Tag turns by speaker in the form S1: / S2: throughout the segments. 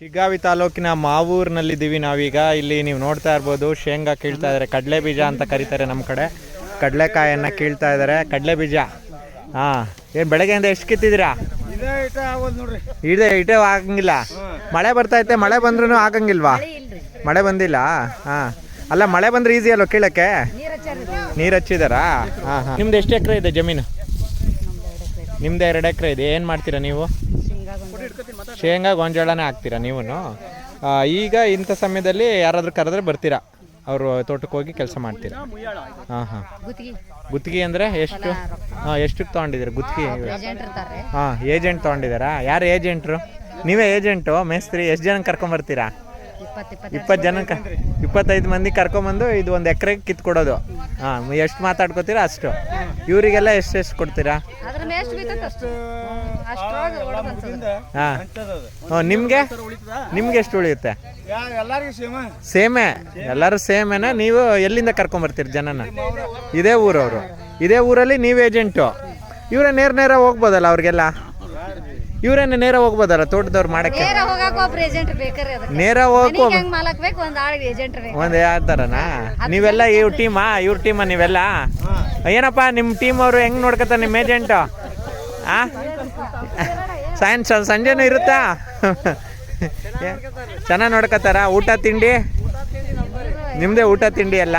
S1: ಶಿಗ್ಗಾವಿ ತಾಲೂಕಿನ ಮಾವೂರಿನಲ್ಲಿದ್ದೀವಿ ನಾವೀಗ. ಇಲ್ಲಿ ನೀವು ನೋಡ್ತಾ ಇರ್ಬೋದು ಶೇಂಗಾ ಕೀಳ್ತಾ ಇದ್ದಾರೆ ಕಡಲೆ ಬೀಜ ಅಂತ ಕರೀತಾರೆ ನಮ್ಮ ಕಡೆ. ಕಡಲೆಕಾಯನ್ನು ಕೀಳ್ತಾ ಇದ್ದಾರೆ ಕಡಲೆ ಬೀಜ. ಹಾಂ ಏನು ಬೆಳಗ್ಗೆಯಿಂದ ಎಷ್ಟು ಕಿತ್ತಿದ್ದೀರಾ?
S2: ಇದೆ
S1: ಇಟೇ ಆಗಂಗಿಲ್ಲ. ಮಳೆ ಬರ್ತೈತೆ ಮಳೆ ಬಂದ್ರೂ ಆಗಂಗಿಲ್ವಾ? ಮಳೆ ಬಂದಿಲ್ಲ? ಹಾಂ. ಅಲ್ಲ ಮಳೆ ಬಂದ್ರೆ ಈಸಿ ಅಲ್ವ ಕೀಳಕ್ಕೆ? ನೀರು ಹಚ್ಚಿದಾರಾ? ಹಾಂ ಹಾಂ. ನಿಮ್ದು ಎಷ್ಟು ಎಕರೆ ಇದೆ ಜಮೀನು? ನಿಮ್ದು ಎರಡು ಎಕರೆ ಇದೆ. ಏನು ಮಾಡ್ತೀರಾ ನೀವು? ಶೇಂಗಾ ಗೊಂಜಾಳನೇ ಹಾಕ್ತೀರಾ ನೀವು ಈಗ ಇಂಥ ಸಮಯದಲ್ಲಿ ಯಾರಾದರೂ ಕರೆದ್ರೆ ಬರ್ತೀರಾ? ಅವರು ತೋಟಕ್ಕೆ ಹೋಗಿ ಕೆಲಸ ಮಾಡ್ತೀರಾ? ಹಾಂ ಹಾಂ.
S3: ಗುತ್ತಿಗೆ
S1: ಅಂದರೆ ಎಷ್ಟು? ಹಾಂ ಎಷ್ಟಕ್ಕೆ ತೊಗೊಂಡಿದ್ದೀರಾ ಗುತ್ತಿಗೆ ಹಾಂ ಏಜೆಂಟ್ ತೊಗೊಂಡಿದ್ದೀರಾ? ಯಾರು ಏಜೆಂಟ್ರು ನೀವೇ ಏಜೆಂಟು ಮೇಸ್ತ್ರಿ ಎಷ್ಟು ಜನ ಕರ್ಕೊಂಬರ್ತೀರಾ
S3: ಇಪ್ಪತ್ತು
S1: ಜನಕ್ಕೆ? ಜನ ಇಪ್ಪತ್ತೈದು ಮಂದಿ ಕರ್ಕೊಂಬಂದು ಇದು ಒಂದು ಎಕರೆಗೆ ಕಿತ್ಕೊಡೋದು. ಹಾಂ ಎಷ್ಟು ಮಾತಾಡ್ಕೋತೀರಾ ಅಷ್ಟು? ಇವರಿಗೆಲ್ಲ ಎಷ್ಟು ಎಷ್ಟು ಕೊಡ್ತೀರಾ? ಹಾಂ. ನಿಮಗೆ? ನಿಮ್ಗೆ ಎಷ್ಟು ಉಳಿಯುತ್ತೆ?
S2: ಸೇಮೆ ಎಲ್ಲಾರ್ಗೂ ಸೇಮ?
S1: ಸೇಮೇ. ಎಲ್ಲರೂ ಸೇಮೇನ? ನೀವು ಎಲ್ಲಿಂದ ಕರ್ಕೊಂಬರ್ತೀರಿ ಜನನ? ಇದೇ ಊರವರು. ಇದೇ ಊರಲ್ಲಿ ನೀವು ಏಜೆಂಟು ಇವರೇ ನೇರ ನೇರ ಹೋಗ್ಬೋದಲ್ಲ ಅವ್ರಿಗೆಲ್ಲ? ಇವರೇನೆ ನೇರ ಹೋಗ್ಬೋದಲ್ಲ ತೋಟದವ್ರು ಮಾಡಕ್ಕೆ?
S3: ನೇರ ಹೋಗಾಕ ಒಂದ್
S1: ಯಾವ ಥರನಾ ನೀವೆಲ್ಲ ಇವ್ರ ಟೀಮಾ? ಇವ್ರ ಟೀಮಾ ನೀವೆಲ್ಲ? ಏನಪ್ಪ ನಿಮ್ಮ ಟೀಮ್ ಅವರು ಹೆಂಗ್ ನೋಡ್ಕೊತಾರೆ ನಿಮ್ಮ ಏಜೆಂಟು ಆ? ಸೈನ್ಸ್ ಸಂಜೆನೂ ಇರುತ್ತಾ? ಚೆನ್ನಾಗಿ ನೋಡ್ಕೊತಾರ? ಊಟ ತಿಂಡಿ? ನಿಮ್ಮದೇ ಊಟ ತಿಂಡಿ ಅಲ್ಲ?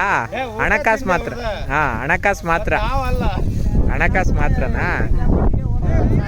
S1: ಹಣಕಾಸು ಮಾತ್ರ. ಹಾಂ ಹಣಕಾಸು ಮಾತ್ರ. ಹಣಕಾಸು ಮಾತ್ರನಾ?